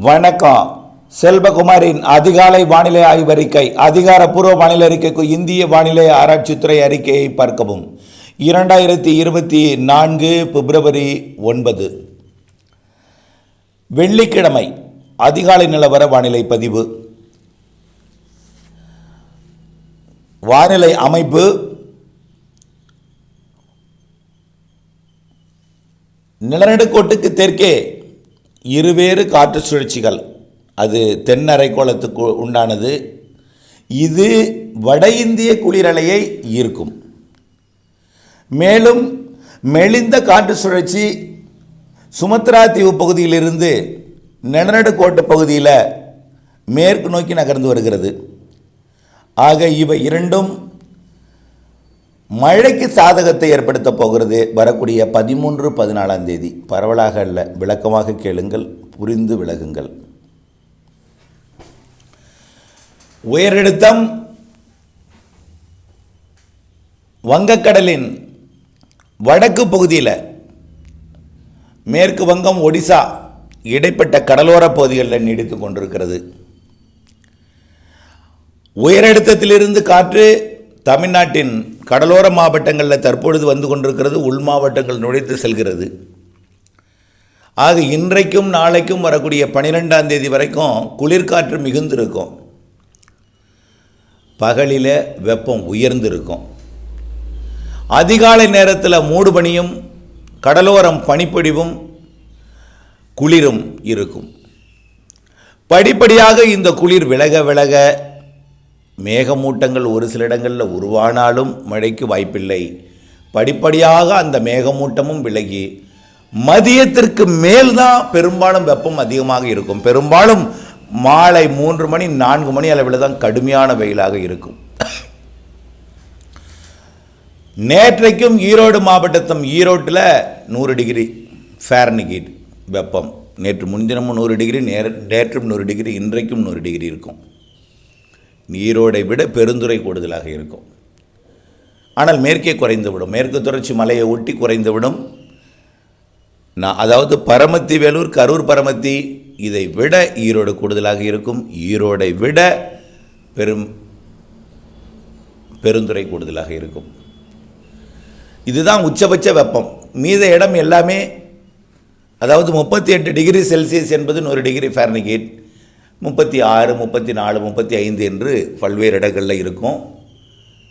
வணக்கம். செல்வகுமாரின் அதிகாலை வானிலை ஆய்வறிக்கை அதிகாரப்பூர்வ வானிலை அறிக்கைக்கு இந்திய வானிலை ஆராய்ச்சித்துறை அறிக்கையை பார்க்கவும். இரண்டாயிரத்தி இருபத்தி நான்கு பிப்ரவரி ஒன்பது. வெள்ளிக்கிழமை அதிகாலை நிலவர வானிலை பதிவு. வானிலை அமைப்பு. நிலநடுக்கோட்டுக்கு தெற்கே இருவேறு காற்று சுழற்சிகள். அது தென் அரைக்கோளத்துக்கு உண்டானது. இது வட இந்திய குளிரலையை ஈர்க்கும். மேலும் மெலிந்த காற்று சுழற்சி சுமத்ரா தீவு பகுதியிலிருந்து நிலநடுக்கோட்டு பகுதியில் மேற்கு நோக்கி நகர்ந்து வருகிறது. ஆக இவை இரண்டும் மழைக்கு சாதகத்தை ஏற்படுத்த போகிறது வரக்கூடிய பதிமூன்று பதினாலாம் தேதி. பரவலாக அல்ல. விளக்கமாக கேளுங்கள் புரிந்து விலகுங்கள். உயரழுத்தம் வங்கக்கடலின் வடக்கு பகுதியில் மேற்கு வங்கம் ஒடிசா இடைப்பட்ட கடலோர பகுதிகளில் நீடித்து கொண்டிருக்கிறது. உயரழுத்தத்திலிருந்து காற்று தமிழ்நாட்டின் கடலோர மாவட்டங்களில் தற்பொழுது வந்து கொண்டிருக்கிறது உள் மாவட்டங்கள் நுழைத்து செல்கிறது. ஆக இன்றைக்கும் நாளைக்கும் வரக்கூடிய பனிரெண்டாம் தேதி வரைக்கும் குளிர்காற்று மிகுந்திருக்கும். பகலில் வெப்பம் உயர்ந்திருக்கும். அதிகாலை நேரத்தில் மூடுபனியும் கடலோரம் பனிப்பொழிவும் குளிரும் இருக்கும். படிப்படியாக இந்த குளிர் விலக விலக மேகமூட்டங்கள் ஒரு சில இடங்களில் உருவானாலும் மழைக்கு வாய்ப்பில்லை. படிப்படியாக அந்த மேகமூட்டமும் விலகி மதியத்திற்கு மேல் தான் பெரும்பாலும் வெப்பம் அதிகமாக இருக்கும். பெரும்பாலும் மாலை மூன்று மணி நான்கு மணி அளவில் தான் கடுமையான வெயிலாக இருக்கும். நேற்றைக்கும் ஈரோடு மாவட்டத்தும் ஈரோட்டில் நூறு டிகிரி ஃபேரனிகீட் வெப்பம். நேற்று முன்தினமும் நூறு டிகிரி நேர நேற்றும் நூறு டிகிரி இன்றைக்கும் நூறு டிகிரி இருக்கும். ஈரோடை விட பெருந்துறை கூடுதலாக இருக்கும். ஆனால் மேற்கே குறைந்துவிடும். மேற்கு தொடர்ச்சி மலையை ஒட்டி குறைந்துவிடும். நான் அதாவது பரமத்தி வேலூர் கரூர் பரமத்தி இதை விட ஈரோடு கூடுதலாக இருக்கும். ஈரோடை விட பெரும் பெருந்துறை கூடுதலாக இருக்கும். இதுதான் உச்சபட்ச வெப்பம். மீத இடம் எல்லாமே அதாவது முப்பத்தி எட்டு டிகிரி செல்சியஸ் என்பது நூறு டிகிரி ஃபேர்னிகேட் முப்பத்தி ஆறு முப்பத்தி நாலு முப்பத்தி ஐந்து என்று பல்வேறு இடங்களில் இருக்கும்.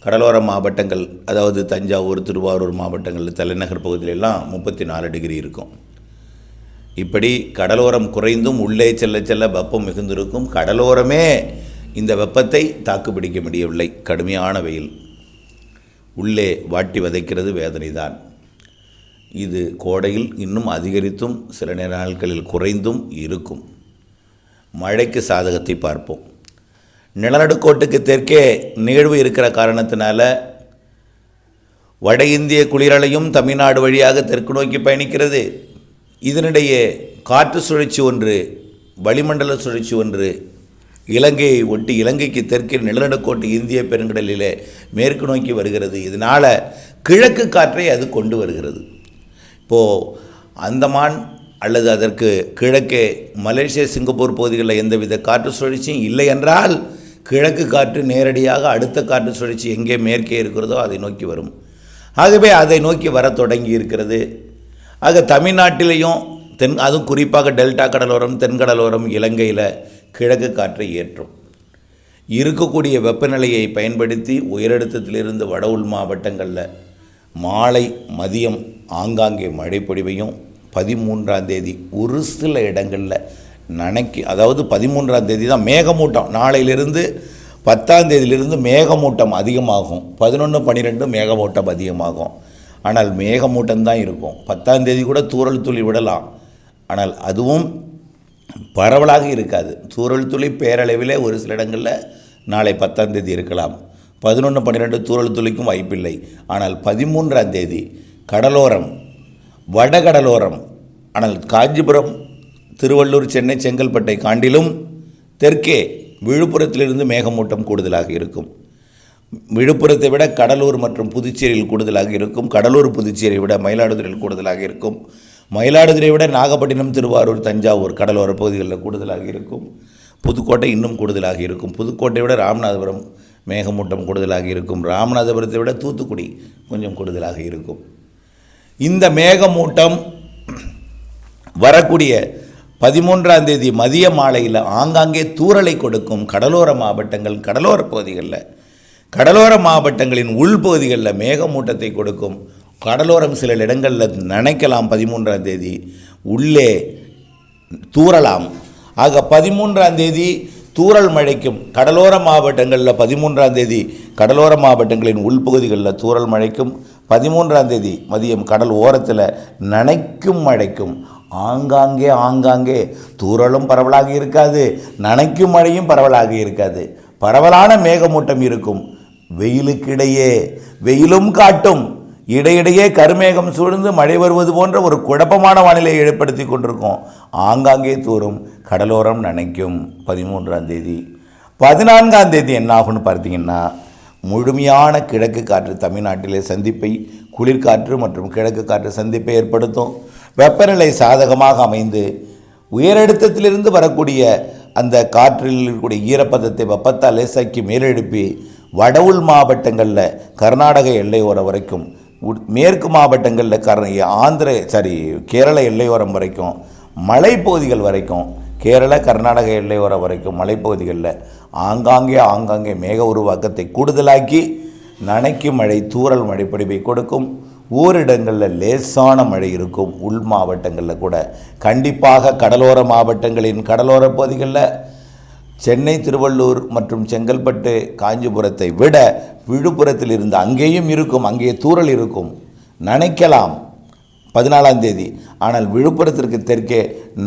கடலோர மாவட்டங்கள் அதாவது தஞ்சாவூர் திருவாரூர் மாவட்டங்கள் தலைநகர் பகுதியிலெல்லாம் முப்பத்தி நாலு டிகிரி இருக்கும். இப்படி கடலோரம் குறைந்தும் உள்ளே செல்ல செல்ல வெப்பம் மிகுந்திருக்கும். கடலோரமே இந்த வெப்பத்தை தாக்குப்பிடிக்க முடியவில்லை. கடுமையான வெயில். உள்ளே வாட்டி வதைக்கிறது வேதனைதான். இது கோடையில் இன்னும் அதிகரித்தும் சில நேர நாட்களில் குறைந்தும் இருக்கும். மழைக்கு சாதகத்தை பார்ப்போம். நிலநடுக்கோட்டுக்கு தெற்கே நிகழ்வு இருக்கிற காரணத்தினால வட இந்திய குளிரலையும் தமிழ்நாடு வழியாக தெற்கு நோக்கி பயணிக்கிறது. இதனிடையே காற்று சுழற்சி ஒன்று வளிமண்டல சுழற்சி ஒன்று இலங்கையை ஒட்டி இலங்கைக்கு தெற்கே நிலநடுக்கோட்டு இந்திய பெருங்கடலிலே மேற்கு நோக்கி வருகிறது. இதனால் கிழக்கு காற்றை அது கொண்டு வருகிறது. இப்போது அந்தமான் அல்லது அதற்கு கிழக்கே மலேசியா சிங்கப்பூர் பகுதிகளில் எந்தவித காற்று சுழற்சியும் இல்லை என்றால் கிழக்கு காற்று நேரடியாக அடுத்த காற்று சுழற்சி எங்கே மேற்கே இருக்கிறதோ அதை நோக்கி வரும். ஆகவே அதை நோக்கி வர தொடங்கி இருக்கிறது. ஆக தமிழ்நாட்டிலையும் தென் அதுவும் குறிப்பாக டெல்டா கடலோரம் தென்கடலோரம் இலங்கையில் கிழக்கு காற்றை ஏற்றும். இருக்கக்கூடிய வெப்பநிலையை பயன்படுத்தி உயரழுத்தத்திலிருந்து வட உள் மாவட்டங்களில் மாலை மதியம் ஆங்காங்கே மழை பொழிவையும் பதிமூன்றாம் தேதி ஒரு சில இடங்களில் நனைக்கி அதாவது பதிமூன்றாம் தேதி தான் மேகமூட்டம். நாளையிலிருந்து பத்தாம் தேதியிலிருந்து மேகமூட்டம் அதிகமாகும். பதினொன்று பன்னிரெண்டு மேகமூட்டம் அதிகமாகும். ஆனால் மேகமூட்டம் தான் இருக்கும். பத்தாம் தேதி கூட தூரல் துளி விடலாம். ஆனால் அதுவும் பரவலாக இருக்காது. தூரல் துளி பேரளவிலே ஒரு சில இடங்களில் நாளை பத்தாம் தேதி இருக்கலாம். பதினொன்று பன்னிரெண்டு தூரல் துளிக்கும் வாய்ப்பில்லை. ஆனால் பதிமூன்றாம் தேதி கடலோரம் வடகடலோரம் ஆனால் காஞ்சிபுரம் திருவள்ளூர் சென்னை செங்கல்பட்டை காண்டிலும் தெற்கே விழுப்புரத்திலிருந்து மேகமூட்டம் கூடுதலாக இருக்கும். விழுப்புரத்தை விட கடலூர் மற்றும் புதுச்சேரியில் கூடுதலாக இருக்கும். கடலூர் புதுச்சேரியை விட மயிலாடுதுறையில் கூடுதலாக இருக்கும். மயிலாடுதுறை விட நாகப்பட்டினம் திருவாரூர் தஞ்சாவூர் கடலோர பகுதிகளில் கூடுதலாக இருக்கும். புதுக்கோட்டை இன்னும் கூடுதலாக இருக்கும். புதுக்கோட்டை விட ராமநாதபுரம் மேகமூட்டம் கூடுதலாக இருக்கும். ராமநாதபுரத்தை விட தூத்துக்குடி கொஞ்சம் கூடுதலாக இருக்கும். இந்த மேகமூட்டம் வரக்கூடிய பதிமூன்றாம் தேதி மதிய மாலையில் ஆங்காங்கே தூறலை கொடுக்கும் கடலோர மாவட்டங்கள் கடலோர பகுதிகளில். கடலோர மாவட்டங்களின் உள்பகுதிகளில் மேகமூட்டத்தை கொடுக்கும். கடலோரம் சில இடங்களில் நினைக்கலாம் பதிமூன்றாம் தேதி. உள்ளே தூறலாம். ஆக பதிமூன்றாம் தேதி தூரல் மழைக்கும் கடலோர மாவட்டங்களில் பதிமூன்றாம் தேதி கடலோர மாவட்டங்களின் உள்பகுதிகளில் தூரல் மழைக்கும் பதிமூன்றாம் தேதி மதியம் கடல் ஓரத்தில் நனைக்கும் மழைக்கும் ஆங்காங்கே ஆங்காங்கே தூறலும் பரவலாக இருக்காது. நனைக்கும் மழையும் பரவலாக இருக்காது. பரவலான மேகமூட்டம் இருக்கும். வெயிலுக்கிடையே வெயிலும் காட்டும். இடையிடையே கருமேகம் சூழ்ந்து மழை வருவது போன்ற ஒரு குழப்பமான வானிலையை ஏற்படுத்தி கொண்டிருக்கும். ஆங்காங்கே தூரும் கடலோரம் நனைக்கும். பதிமூன்றாம் தேதி. பதினான்காம் தேதி என்ன ஆகும்னு பார்த்தீங்கன்னா முழுமையான கிழக்கு காற்று தமிழ்நாட்டிலே சந்திப்பை குளிர்காற்று மற்றும் கிழக்கு காற்று சந்திப்பை ஏற்படுத்தும். வெப்பநிலை சாதகமாக அமைந்து உயரழுத்தத்திலிருந்து வரக்கூடிய அந்த காற்றில் இருக்கக்கூடிய ஈரப்பதத்தை வெப்பத்தால் லேசாக்கி மேலெழுப்பி வட உள் மாவட்டங்களில் கர்நாடக எல்லையோரம் வரைக்கும் உட்- மேற்கு மாவட்டங்களில் கர் ஆந்திர சாரி கேரள எல்லையோரம் வரைக்கும் மலைப்பகுதிகள் வரைக்கும் கேரள கர்நாடக எல்லையோரம் வரைக்கும் மலைப்பகுதிகளில் ஆங்காங்கே ஆங்காங்கே மேக உருவாக்கத்தை கூடுதலாக்கி நனைக்கும் மழை தூரல் மழை பொழிவை கொடுக்கும். ஓரிடங்களில் லேசான மழை இருக்கும். உள் மாவட்டங்களில் கூட. கண்டிப்பாக கடலோர மாவட்டங்களின் கடலோர பகுதிகளில் சென்னை திருவள்ளூர் மற்றும் செங்கல்பட்டு காஞ்சிபுரத்தை விட விழுப்புரத்தில் இருந்து அங்கேயும் இருக்கும். அங்கே தூரல் இருக்கும். நனைக்கலாம். பதினாலாம் தேதி. ஆனால் விழுப்புரத்திற்கு தெற்கே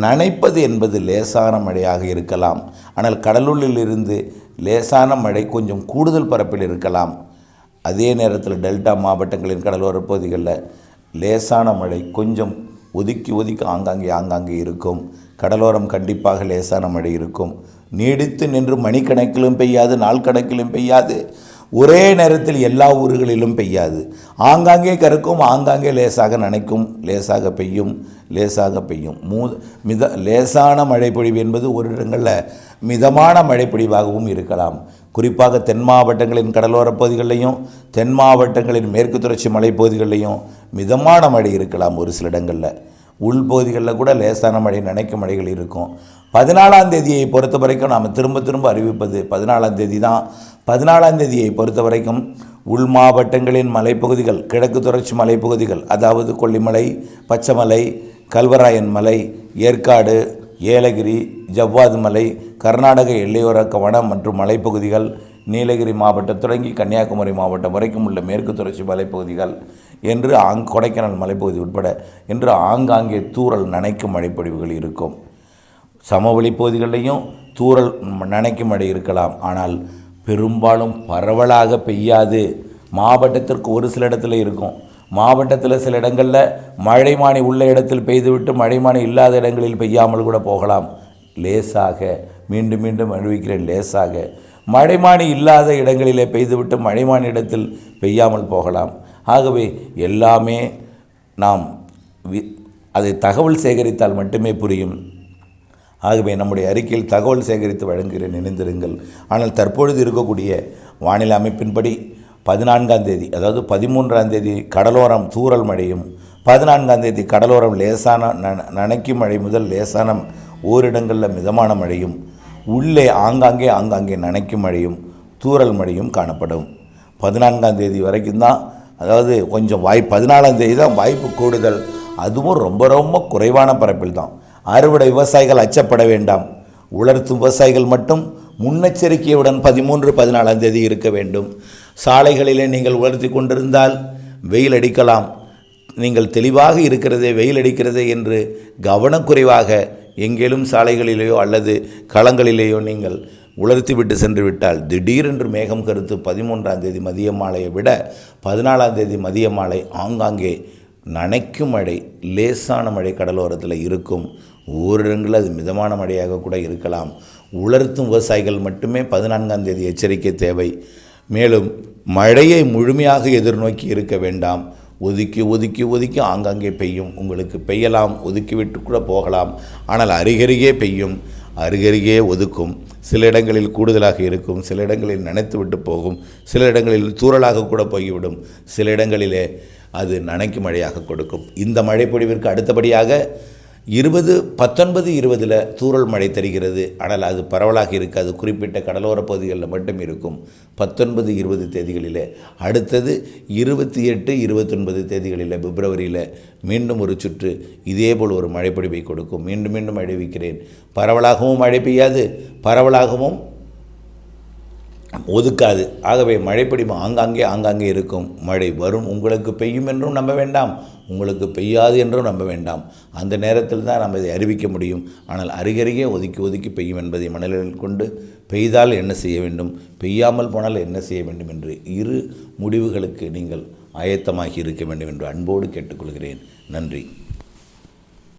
நனைப்பது என்பது லேசான மழையாக இருக்கலாம். ஆனால் கடலூரில் இருந்து லேசான மழை கொஞ்சம் கூடுதல் பரப்பில் இருக்கலாம். அதே நேரத்தில் டெல்டா மாவட்டங்களின் கடலோர பகுதிகளில் லேசான மழை கொஞ்சம் ஒதுக்கி ஒதுக்கி ஆங்காங்கே ஆங்காங்கே இருக்கும். கடலோரம் கண்டிப்பாக லேசான மழை இருக்கும். நீடித்து நின்று மணிக்கணக்கிலும் பெய்யாது நாள் கணக்கிலும் பெய்யாது. ஒரே நேரத்தில் எல்லா ஊர்களிலும் பெய்யாது. ஆங்காங்கே கருக்கும் ஆங்காங்கே லேசாக நனைக்கும் லேசாக பெய்யும் லேசாக பெய்யும். மூ மித லேசான மழைப்பொழிவு என்பது ஒரு இடங்களில் மிதமான மழைப்பொழிவாகவும் இருக்கலாம். குறிப்பாக தென் மாவட்டங்களின் கடலோரப் பகுதிகளிலையும் தென் மாவட்டங்களின் மேற்கு தொடர்ச்சி மலைப்பகுதிகளிலையும் மிதமான மழை இருக்கலாம் ஒரு சில இடங்களில். உள்பகுதிகளில் கூட லேசான மழை நினைக்கும் மழைகள் இருக்கும். பதினாலாம் தேதியை பொறுத்த வரைக்கும் நாம் திரும்ப திரும்ப அறிவிப்பது பதினாலாம் தேதி தான் பதினாலாம் தேதியை பொறுத்த வரைக்கும் உள் மாவட்டங்களின் மலைப்பகுதிகள் கிழக்கு தொடர்ச்சி மலைப்பகுதிகள் அதாவது கொல்லிமலை பச்சைமலை கல்வராயன் மலை ஏற்காடு ஏலகிரி ஜவ்வாது மலை கர்நாடக எல்லையோர கவனம் மற்றும் மலைப்பகுதிகள் நீலகிரி மாவட்டம் தொடங்கி கன்னியாகுமரி மாவட்டம் வரைக்கும் உள்ள மேற்கு தொடர்ச்சி மலைப்பகுதிகள் என்று ஆங் கொடைக்கானல் மலைப்பகுதி உட்பட என்று ஆங்காங்கே தூரல் நனைக்கும் மழைப்பொழிவுகள் இருக்கும். சமவெளி பகுதிகளிலையும் தூரல் நனைக்கும் மழை இருக்கலாம். ஆனால் பெரும்பாலும் பரவலாக பெய்யாது. மாவட்டத்திற்கு ஒரு சில இடத்துல இருக்கும். மாவட்டத்தில் சில இடங்களில் மழைமானி உள்ள இடத்தில் பெய்துவிட்டு மழைமானி இல்லாத இடங்களில் பெய்யாமல் கூட போகலாம். லேசாக மீண்டும் மீண்டும் அனுபவிக்கிறேன் லேசாக. மழைமானி இல்லாத இடங்களிலே பெய்துவிட்டு மழைமானி இடத்தில் பெய்யாமல் போகலாம். ஆகவே எல்லாமே நாம் வி- அதை தகவல் சேகரித்தால் மட்டுமே புரியும். ஆகவே நம்முடைய அறிக்கையில் தகவல் சேகரித்து வழங்குகிறேன் நினைந்திருங்கள். ஆனால் தற்பொழுது இருக்கக்கூடிய வானிலை அமைப்பின்படி பதினான்காம் தேதி அதாவது பதிமூன்றாம் தேதி கடலோரம் தூரல் மழையும் பதினான்காம் தேதி கடலோரம் லேசான நன- நனைக்கும் மழை முதல் லேசான ஓரிடங்களில் மிதமான மழையும் உள்ளே ஆங்காங்கே ஆங்காங்கே நனைக்கும் மழையும் தூரல் மழையும் காணப்படும். பதினான்காம் தேதி வரைக்கும் தான் அதாவது கொஞ்சம் வாய் பதினாலாம் தேதி தான் வாய்ப்பு கூடுதல். அதுவும் ரொம்ப ரொம்ப குறைவான பரப்பில் தான். அறுவடை விவசாயிகள் அச்சப்பட வேண்டாம். உலர்த்தும் விவசாயிகள் மட்டும் முன்னெச்சரிக்கையுடன் பதிமூன்று பதினாலாம் தேதி இருக்க வேண்டும். சாலைகளிலே நீங்கள் உலர்த்தி கொண்டிருந்தால் வெயில் அடிக்கலாம். நீங்கள் தெளிவாக இருக்கிறதே வெயில் அடிக்கிறதே என்று கவனக்குறைவாக எங்கேலும் சாலைகளிலேயோ அல்லது களங்களிலேயோ நீங்கள் உலர்த்தி விட்டு சென்று விட்டால் திடீரென்று மேகம் கருத்து பதிமூன்றாம் தேதி மதிய மாலையை விட பதினாலாம் தேதி மதிய மாலை ஆங்காங்கே நனைக்கும் மழை லேசான மழை கடலோரத்தில் இருக்கும். ஓரிடங்களில் அது மிதமான மழையாக கூட இருக்கலாம். உலர்த்தும் விவசாயிகள் மட்டுமே பதினான்காம் தேதி எச்சரிக்கை தேவை. மேலும் மழையை முழுமையாக எதிர்நோக்கி இருக்க வேண்டாம். ஒதுக்கி ஒதுக்கி ஒதுக்கி ஆங்காங்கே பெய்யும். உங்களுக்கு பெய்யலாம் ஒதுக்கி விட்டு கூட போகலாம். ஆனால் அருகருகே பெய்யும். அருகருகே ஒதுக்கும். சில இடங்களில் கூடுதலாக இருக்கும் சில இடங்களில் நனைத்து விட்டு போகும் சில இடங்களில் தூரலாக கூட போய்விடும். சில இடங்களிலே அது நனைக்கு மழையாக கொடுக்கும். இந்த மழைப்பொழிவிற்கு அடுத்தபடியாக இருபது பத்தொன்பது இருபதில் தூரல் மழை தருகிறது. ஆனால் அது பரவலாக இருக்காது. குறிப்பிட்ட கடலோரப் பகுதிகளில் மட்டும் இருக்கும். பத்தொன்பது இருபது தேதிகளில். அடுத்தது இருபத்தி எட்டு இருபத்தொன்பது தேதிகளில் பிப்ரவரியில் மீண்டும் ஒரு சுற்று இதேபோல் ஒரு மழைப்பிடிப்பை கொடுக்கும். மீண்டும் மீண்டும் அழைவிக்கிறேன் பரவலாகவும் மழை பெய்யாது. பரவலாகவும் ஒதுக்காது. ஆகவே மழைப்பிடிப்பு ஆங்காங்கே ஆங்காங்கே இருக்கும். மழை வரும். உங்களுக்கு பெய்யும் என்றும் நம்ப வேண்டாம். உங்களுக்கு பெய்யாது என்றும் நம்ப வேண்டாம். அந்த நேரத்தில் தான் நாம் இதை அறிவிக்க முடியும். ஆனால் அருகருகே ஒதுக்கி ஒதுக்கி பெய்யும் என்பதை மனதில் கொண்டு பெய்தால் என்ன செய்ய வேண்டும்? பெய்யாமல் போனால் என்ன செய்ய வேண்டும் என்று இரு முடிவுகளுக்கு நீங்கள் ஆயத்தமாகி இருக்க வேண்டும் என்று அன்போடு கேட்டுக்கொள்கிறேன். நன்றி.